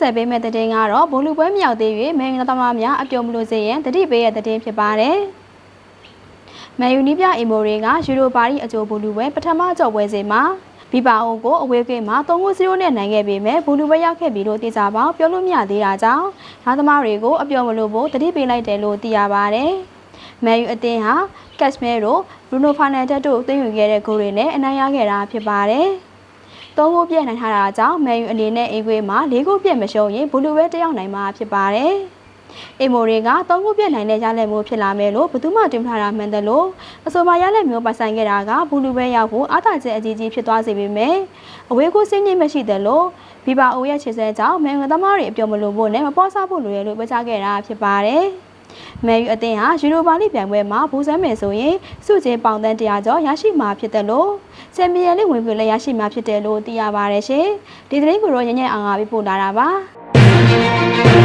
ဆက်ပေးမယ့်တဲ့တင်ကတော့ဘိုလူပွဲမြောက်သေး၍မန်ယူသမားများအပြုံမလို့စေရန်တတိပေးရဲ့တဲ့တင်ဖြစ်ပါတယ်။မန်ယူနီးပြအီမိုတွေကယူရိုပါရီအကြိုဘိုလူပွဲပထမကြော့ပွဲစဉ်မှာဘီပါအိုကိုအဝေးကင်းမှာ3-0နဲ့နိုင်ခဲ့ပေမဲ့ဘိုလူပွဲရောက်ခဲ့ပြီလို့သိကြပါပြောလို့မရသေးတာကြောင့်သားသမားတွေကိုအပြုံမလို့ဖို့တတိပေးလိုက်တယ်လို့သိရပါတယ်။မန်ယူအသင်းဟာကက်စမဲရိုဘရူနိုဖာနန်တက်တို့သွင်းယူခဲ့တဲ့ဂိုးတွေနဲ့အနိုင်ရခဲ့တာဖြစ်ပါတယ်။ သုံးဂိုးပြည့်နိုင်ထားတာကြောင့်မန်ယူအနေနဲ့အိမ်ခွေးမှာ၄ဂိုးပြည့်မရှုံးရင်ဘလူးပဲတယောက်နိုင်မှာဖြစ်ပါတယ်။အီမိုတွေကသုံးဂိုးပြည့်နိုင်တဲ့ရလက်မျိုးဖြစ်လာမယ်လို့ဘယ်သူမှတင်ပြထားတာမှန်တယ်လို့အဆိုပါရလက်မျိုးပိုင်ဆိုင်ခဲ့တာကဘလူးပဲရောက်ဖို့အားသာချက်အကြီးကြီးဖြစ်သွားစေပေမဲ့အဝေးကိုစိတ်ညစ်မရှိတယ်လို့ဘီဘာအိုရဲ့ခြေစဲကြောင့်မန်ယူသမားတွေအပြုံမလို့ဖို့နဲ့မပေါ်စားဖို့လိုရလို့ပြောကြားခဲ့တာဖြစ်ပါတယ်။ မယ်ယူအသင်းဟာယူရိုပါလိပြိုင်ပွဲမှာဘူဆမ်းမယ်ဆိုရင်စုချင်းပေါင်တန်း100ကျော်ရရှိမှာဖြစ်တယ်လို့ချန်ပီယံလိဝင်ခွင့်လည်းရရှိမှာဖြစ်တယ်လို့သိရပါတယ်ရှင်ဒီသတင်းကိုတော့ညညအောင်အားပေးပို့လာတာပါ